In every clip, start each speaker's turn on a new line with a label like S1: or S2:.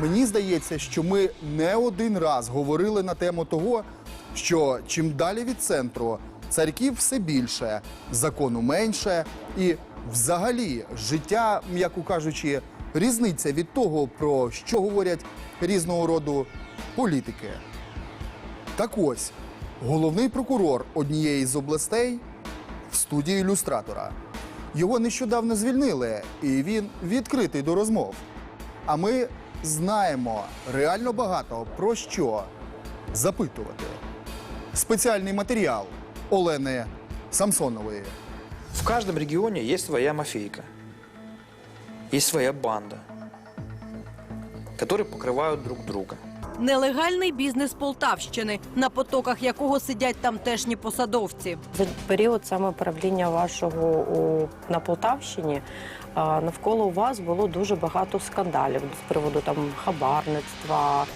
S1: мені здається, що ми не один раз говорили на тему того, що чим далі від центру царьків все більше, закону менше, і взагалі життя, м'яко кажучи, різниця від того, про що говорять різного роду політики. Так ось, головний прокурор однієї з областей в студії ілюстратора. Його нещодавно звільнили, і він відкритий до розмов. А ми знаємо реально багато про що запитувати. Спеціальний матеріал Олени Самсонової.
S2: В каждом регионе есть своя мафейка, есть своя банда, которые покрывают друг друга.
S3: Нелегальний бізнес Полтавщини, на потоках якого сидять тамтешні посадовці.
S4: За період саме правління вашого у, на Полтавщині навколо вас було дуже багато скандалів з приводу там хабарництва,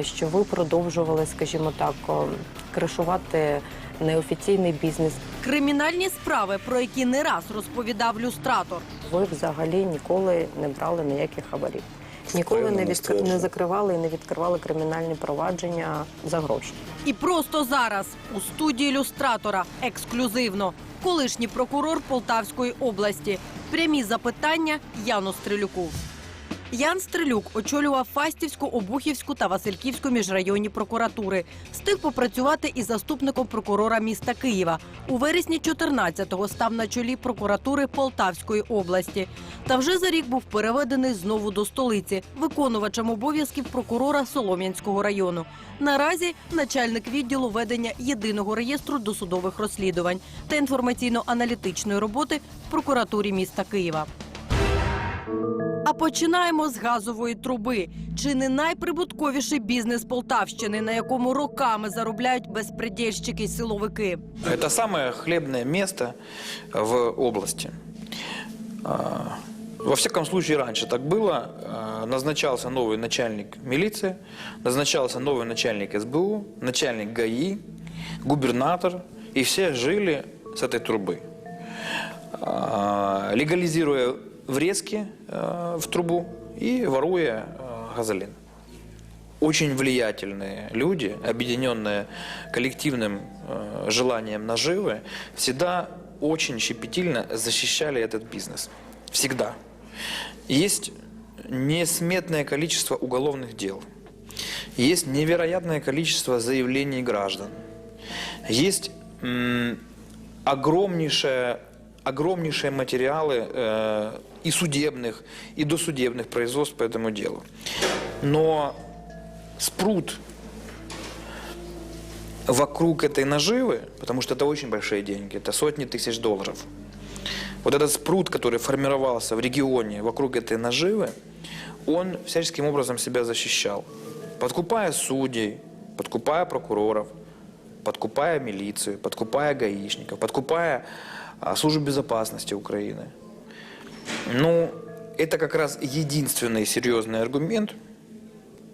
S4: що ви продовжували, скажімо так, кришувати неофіційний бізнес.
S3: Кримінальні справи, про які не раз розповідав люстратор.
S4: Ви взагалі ніколи не брали ніяких хабарів. Ніколи не, відкр... не закривали і не відкривали кримінальні провадження за гроші.
S3: І просто зараз у студії люстратора ексклюзивно колишній прокурор Полтавської області. Прямі запитання Яну Стрелюку. Ян Стрелюк очолював Фастівську, Обухівську та Васильківську міжрайонні прокуратури. Встиг попрацювати із заступником прокурора міста Києва. У вересні 14-го став на чолі прокуратури Полтавської області. Та вже за рік був переведений знову до столиці, виконувачем обов'язків прокурора Солом'янського району. Наразі начальник відділу ведення єдиного реєстру досудових розслідувань та інформаційно-аналітичної роботи в прокуратурі міста Києва. А починаємо з газової труби. Чи не найприбутковіший бізнес Полтавщини, на якому роками заробляють безпредельщики й силовики?
S2: Это самое хлебное место в области. А, Во всяком случае, раньше так было. А, Назначался новый начальник милиции, назначался новый начальник СБУ, начальник ГАИ, губернатор. И все жили с этой трубы. А, Легализируя врезки а, в трубу и воруя а, газолин очень влиятельные люди, объединенные коллективным э, желанием наживы, всегда очень щепетильно защищали этот бизнес. Всегда. Есть несметное количество уголовных дел. Есть невероятное количество заявлений граждан. Есть м, огромнейшее, огромнейшие материалы э, и судебных, и досудебных производств по этому делу. Но спрут вокруг этой наживы, потому что это очень большие деньги, это сотни тысяч долларов. Вот этот спрут, который формировался в регионе вокруг этой наживы, он всяческим образом себя защищал. Подкупая судей, подкупая прокуроров, подкупая милицию, подкупая гаишников, подкупая а, службу безопасности Украины. Ну, это как раз единственный серьезный аргумент,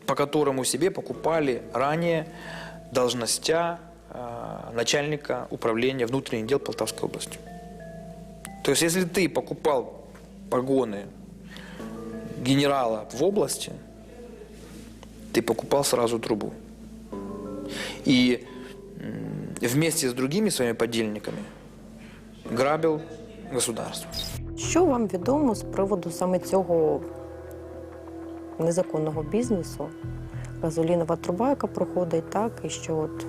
S2: по которому себе покупали ранее должностя э, начальника управления внутренних дел Полтавской области. То есть, если ты покупал погоны генерала в области, ты покупал сразу трубу. И вместе с другими своими подельниками грабил государство.
S4: Що вам відомо з приводу саме цього незаконного бізнесу? Газолінова труба, яка проходить, так, і що от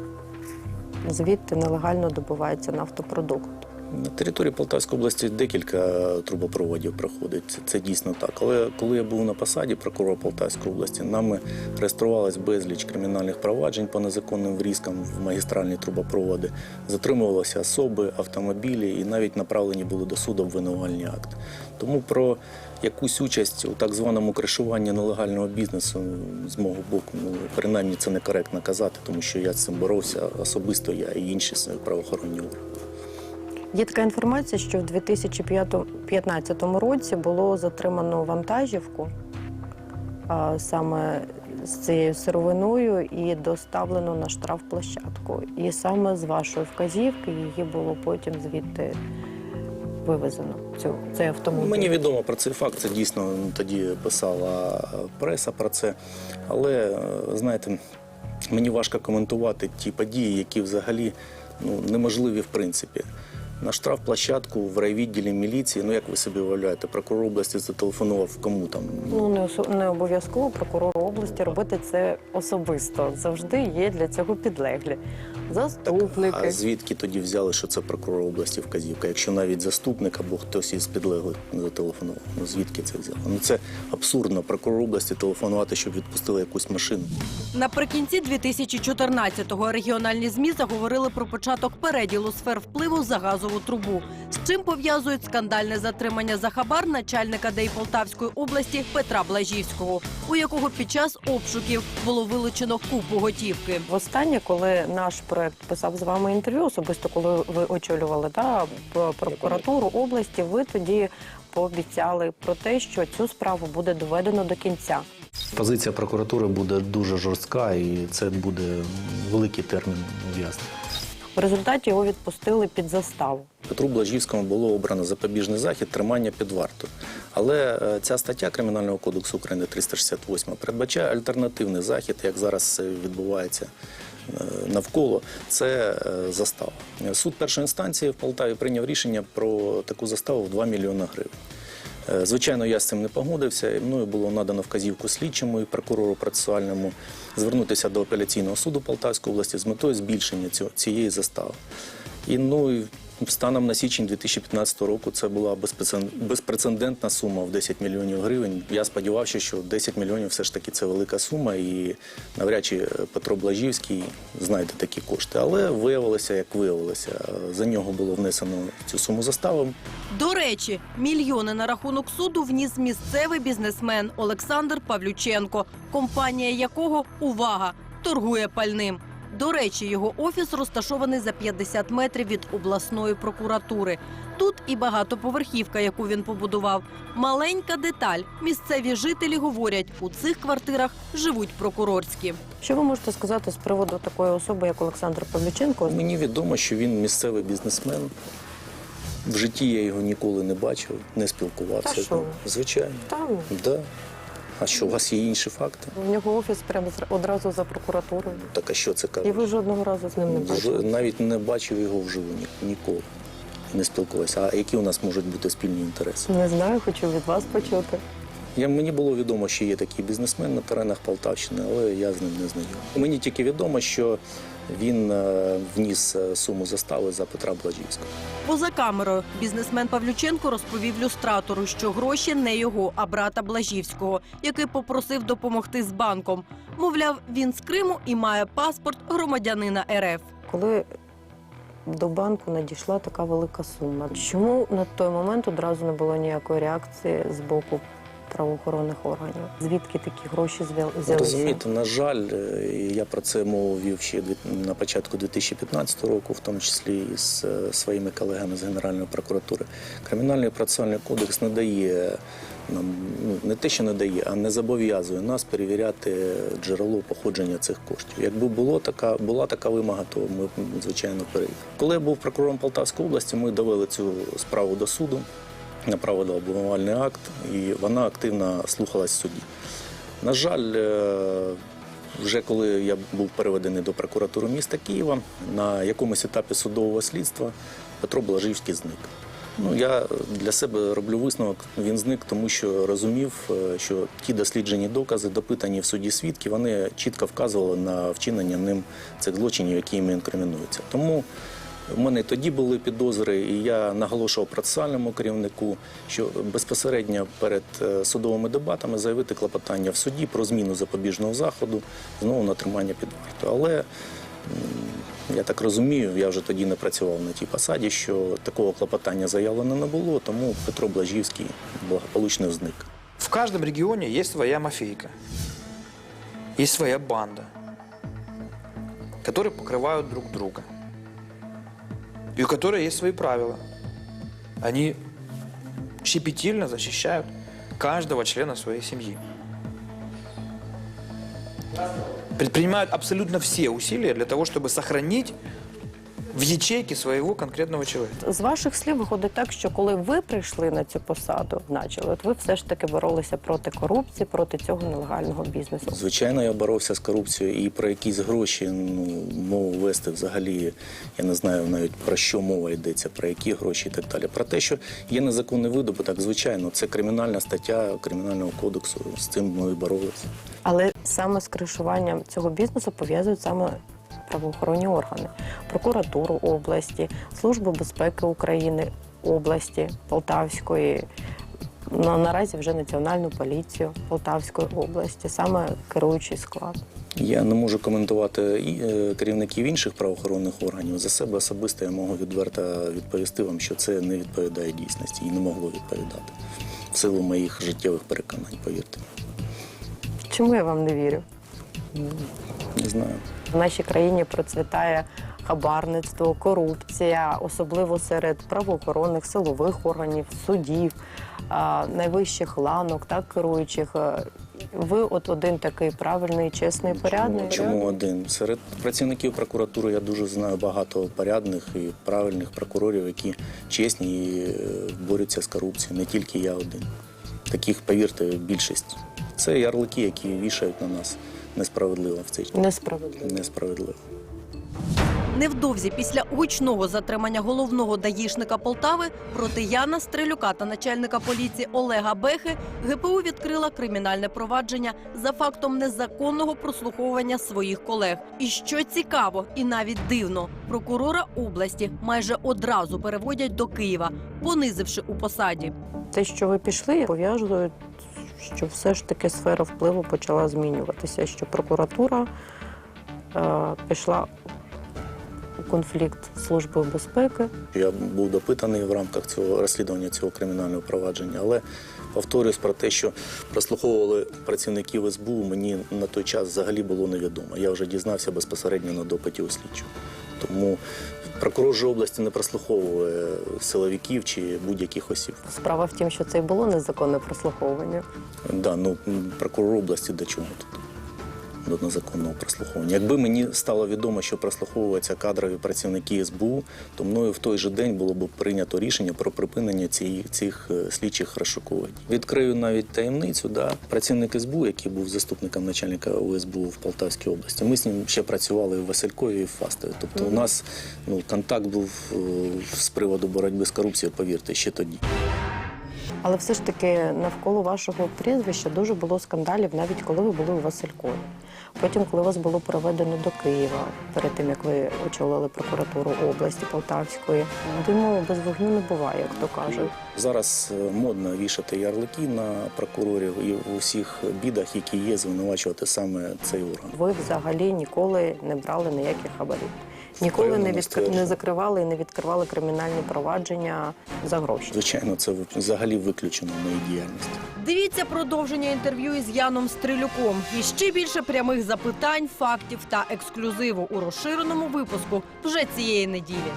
S4: звідти нелегально добувається нафтопродукт.
S5: На території Полтавської області декілька трубопроводів проходить. Це, це дійсно так. Але коли я був на посаді прокурора Полтавської області, нами реєструвалось безліч кримінальних проваджень по незаконним врізкам в магістральні трубопроводи. Затримувалися особи, автомобілі і навіть направлені були до суду обвинувальні акти. Тому про якусь участь у так званому кришуванні нелегального бізнесу з мого боку, ну принаймні це некоректно казати, тому що я з цим боровся особисто я і інші правоохоронні органи.
S4: Є така інформація, що в 2015 році було затримано вантажівку саме з цією сировиною і доставлено на штрафплощадку. І саме з вашої вказівки її було потім звідти вивезено цей автомобіль?
S5: Мені відомо про цей факт. Це дійсно тоді писала преса про це. Але е, знаєте, мені важко коментувати ті події, які взагалі ну, неможливі в принципі. На штрафплощадку в райвідділі міліції, ну як ви собі уявляєте, прокурор області зателефонував кому там
S4: Ну не осо- не обов'язково прокурору області робити це особисто. Завжди є для цього підлеглі. Заступники.
S5: А звідки тоді взяли, що це прокурор області вказівка? Якщо навіть заступник або хтось із підлеглих зателефонував, ну звідки це взяли? Ну це абсурдно. Прокурор області телефонувати, щоб відпустили якусь машину.
S3: Наприкінці 2014-го регіональні змі заговорили про початок переділу сфер впливу за газову трубу. З чим пов'язують скандальне затримання за хабар начальника ДЕІ Полтавської області Петра Блажівського, у якого під час обшуків було вилучено купу готівки.
S4: Востаннє, коли наш проект писав з вами інтерв'ю, особисто коли ви очолювали да, прокуратуру області, ви тоді пообіцяли про те, що цю справу буде доведено до кінця.
S5: Позиція прокуратури буде дуже жорстка, і це буде великий термін ув'язнення.
S4: В результаті його відпустили під заставу.
S5: Петру Блажівському було обрано запобіжний захід тримання під вартою. Але е, ця стаття Кримінального кодексу України 368 передбачає альтернативний захід, як зараз відбувається е, навколо. Це е, застава. Суд першої інстанції в Полтаві прийняв рішення про таку заставу в 2 мільйони гривень. Е, Звичайно, я з цим не погодився. і Мною було надано вказівку слідчому і прокурору процесуальному звернутися до апеляційного суду Полтавської області з метою збільшення цього, цієї застави. І ну станом на січень 2015 року це була безпрецеден- безпрецедентна сума в 10 мільйонів гривень. Я сподівався, що 10 мільйонів все ж таки це велика сума, і навряд чи е, Петро Блажівський знайде такі кошти. Але виявилося, як виявилося, за нього було внесено цю суму застави.
S3: До речі, мільйони на рахунок суду вніс місцевий бізнесмен Олександр Павлюченко, компанія якого увага торгує пальним. До речі, його офіс розташований за 50 метрів від обласної прокуратури. Тут і багатоповерхівка, яку він побудував. Маленька деталь. Місцеві жителі говорять, у цих квартирах живуть прокурорські.
S4: Що ви можете сказати з приводу такої особи, як Олександр Павлюченко?
S5: Мені відомо, що він місцевий бізнесмен. В житті я його ніколи не бачив, не спілкувався.
S4: Та що
S5: Звичайно.
S4: Там
S5: Да. А що, у вас є інші факти?
S4: в нього офіс прямо одразу за прокуратурою.
S5: Так а що це
S4: І ви жодного разу з ним не
S5: Ж-
S4: бачили.
S5: Навіть не бачив його вживу ні- ніколи. Не спілкувався. А які у нас можуть бути спільні інтереси?
S4: Не знаю, хочу від вас почути.
S5: Я, мені було відомо, що є такий бізнесмен на теренах Полтавщини, але я з ним не знайомий. Мені тільки відомо, що він е, вніс е, суму застави за Петра Блажівського.
S3: Поза камерою бізнесмен Павлюченко розповів люстратору, що гроші не його, а брата Блажівського, який попросив допомогти з банком. Мовляв, він з Криму і має паспорт громадянина РФ.
S4: Коли до банку надійшла така велика сума, чому на той момент одразу не було ніякої реакції з боку правоохоронних органів? Звідки такі гроші взялися?
S5: Розумієте, на жаль, е, я про це мову вів ще на початку 2015 року, в тому числі і з е, своїми колегами з Генеральної прокуратури. Кримінальний процесуальний кодекс не дає нам ну не те, що не дає, а не зобов'язує нас перевіряти джерело походження цих коштів. Якби було така, була така вимога, то ми звичайно перевірили. Коли я був прокурором Полтавської області, ми довели цю справу до суду, направили обвинувальний акт, і вона активно слухалась в суді. На жаль, е, вже коли я був переведений до прокуратури міста Києва, на якомусь етапі судового слідства Петро Блажівський зник. Ну, я для себе роблю висновок. Він зник, тому що розумів, е, що ті досліджені докази, допитані в суді свідки, вони чітко вказували на вчинення ним цих злочинів, які їм інкримінуються. Тому у мене тоді були підозри, і я наголошував процесуальному керівнику, що безпосередньо перед е, судовими дебатами заявити клопотання в суді про зміну запобіжного заходу знову на тримання під вартою. Але я так розумію, я вже тоді не працював на тій посаді, що такого клопотання заявлено не було, тому Петро Блажівський благополучно зник.
S2: В каждом регионе есть своя мафейка, есть своя банда, которые покрывают друг друга. И у которой есть свои правила. Они щепетильно защищают каждого члена своей семьи. Предпринимают абсолютно все усилия для того, чтобы сохранить в ячейке своего конкретного человека.
S4: З ваших слів виходить так, що коли ви прийшли на цю посаду, почали, от ви все ж таки боролися проти корупції, проти цього нелегального бізнесу.
S5: Звичайно, я боровся з корупцією і про якісь гроші ну, мову вести взагалі. Я не знаю навіть про що мова йдеться, про які гроші і так далі. Про те, що є незаконний видобуток, звичайно, це кримінальна стаття кримінального кодексу. З цим ми і боролися.
S4: Але саме з кришуванням цього бізнесу пов'язують саме правоохоронні органи, прокуратуру області, Службу безпеки України області Полтавської. На, наразі вже Національну поліцію Полтавської області, саме керуючий склад.
S5: Я не можу коментувати е, керівників інших правоохоронних органів. За себе особисто я можу відверто відповісти вам, що це не відповідає дійсності і не могло відповідати в силу моїх життєвих переконань, повірте.
S4: Чому я вам не вірю?
S5: Не знаю.
S4: В нашій країні процвітає хабарництво, корупція, особливо серед правоохоронних силових органів, судів, найвищих ланок, так керуючих. Е, Ви от один такий правильний, чесний, порядний.
S5: Чому, чому один? Серед працівників прокуратури я дуже знаю багато порядних і правильних прокурорів, які чесні і е, борються з корупцією. Не тільки я один. Таких, повірте, більшість. Це ярлики, які вішають на нас несправедливо в цей час.
S4: Несправедливо.
S5: Несправедливо.
S3: Невдовзі після гучного затримання головного даїшника Полтави проти Яна Стрелюка та начальника поліції Олега Бехи ГПУ відкрила кримінальне провадження за фактом незаконного прослуховування своїх колег. І що цікаво, і навіть дивно, прокурора області майже одразу переводять до Києва, понизивши у посаді.
S4: Те, що ви пішли, пов'язують, що все ж таки сфера впливу почала змінюватися, що прокуратура е, пішла у конфлікт з службою безпеки.
S5: Я був допитаний в рамках цього розслідування цього кримінального провадження, але повторюсь про те, що прослуховували працівників СБУ, мені на той час взагалі було невідомо. Я вже дізнався безпосередньо на допиті у слідчого. Тому прокурор же області не прослуховує силовиків чи будь-яких осіб.
S4: Справа в тім, що це і було незаконне прослуховування.
S5: Да, ну прокурор області до чого тут? До незаконного прослуховування. Якби мені стало відомо, що прослуховуються кадрові працівники СБУ, то мною в той же день було б прийнято рішення про припинення ці, цих е, слідчих розшукувань. Відкрию навіть таємницю. Да, працівник СБУ, який був заступником начальника УСБУ в Полтавській області, ми з ним ще працювали в Василькові і в Фастові. Тобто у нас ну, контакт був е, з приводу боротьби з корупцією, повірте, ще тоді.
S4: Але все ж таки навколо вашого прізвища дуже було скандалів, навіть коли ви були у Василькові. Потім, коли вас було проведено до Києва, перед тим як ви очолили прокуратуру області Полтавської, диму без вогню не буває, як то кажуть.
S5: Зараз е, модно вішати ярлики на прокурорів і в усіх бідах, які є, звинувачувати саме цей орган.
S4: Ви взагалі ніколи не брали ніяких хабарів. Ніколи не,
S5: від...
S4: не закривали і не відкривали кримінальні провадження за гроші.
S5: Звичайно, це взагалі виключено в моїй діяльності.
S3: Дивіться продовження інтерв'ю із Яном Стрілюком І ще більше прямих запитань, фактів та ексклюзиву у розширеному випуску вже цієї неділі.